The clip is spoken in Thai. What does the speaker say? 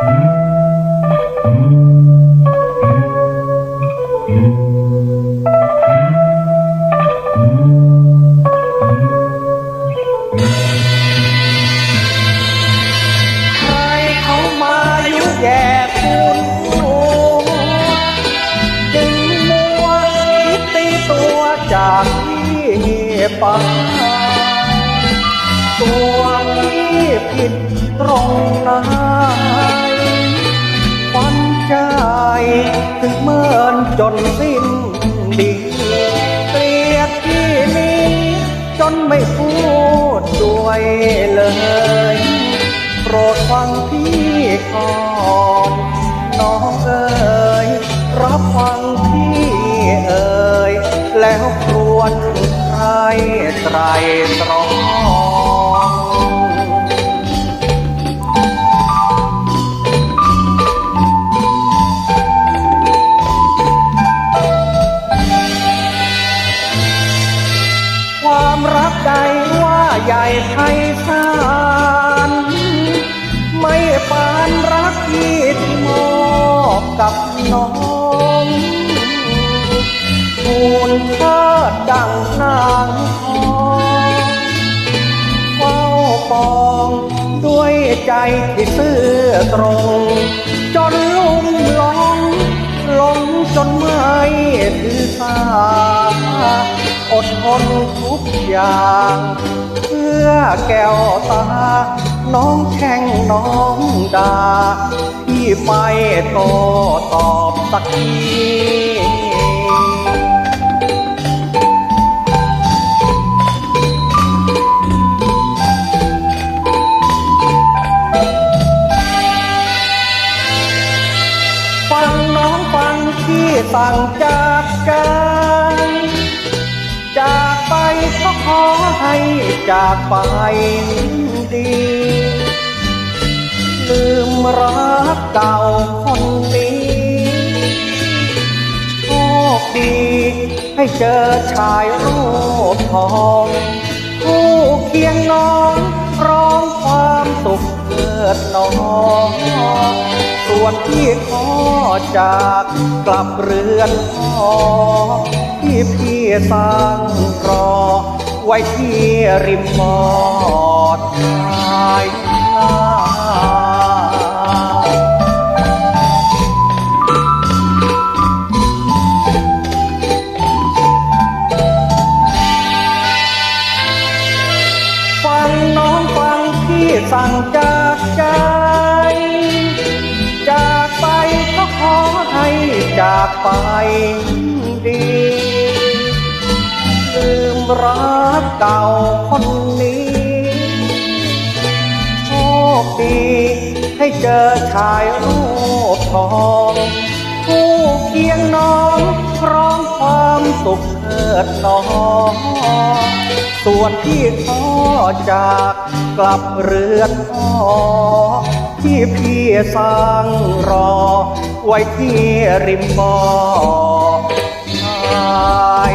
จึงมัวคิดตัวจากที่ไปตัวที่ผิดตรงไหนฝัน ใจ ถึงเมินจนสิ้นดีเกลียดที่นี้ จนไม่พูดด้วยเลยโปรดฟังพี่ก่อนน้องเอ๋ยรับฟังพี่เอ๋ยแล้วควรใครไตรตรอง ใหญ่ไพศาลไม่ปานรักที่มอบกับน้องทูลเทิดดังนางทองเฝ้าปองด้วยใจที่ซื่อตรง จนลุ่มหลงหลงจนไม่ถือสา อดทนทุกอย่าง เพื่อแก้วตา น้องแข่งน้องดาพี่ไปโตตอบสักทีฟังน้องฟังที่สั่งจากใจจากไปก็ ขอให้จากไปดี ลืมรักเก่าคนนี้โชคดีให้เจอชายรูปทองผู้เคียงน้องร้องความสุขเกิดน้องส่วนที่ขอจากกลับเรือนพ่อที่พี่สร้างรอ ไว้ที่ริมมอดชายนาฟังน้องฟังพี่สั่งจากใจ จากไปก็ขอให้จากไปดี รักเก่าคนนี้โชคดีให้เจอชายรูปทองผู้เคียงน้องร้องความสุขเถิดน้องส่วนที่ขอจากกลับเรือนพ่อที่พี่สร้างรอ ไว้ที่ริมบ่อชาย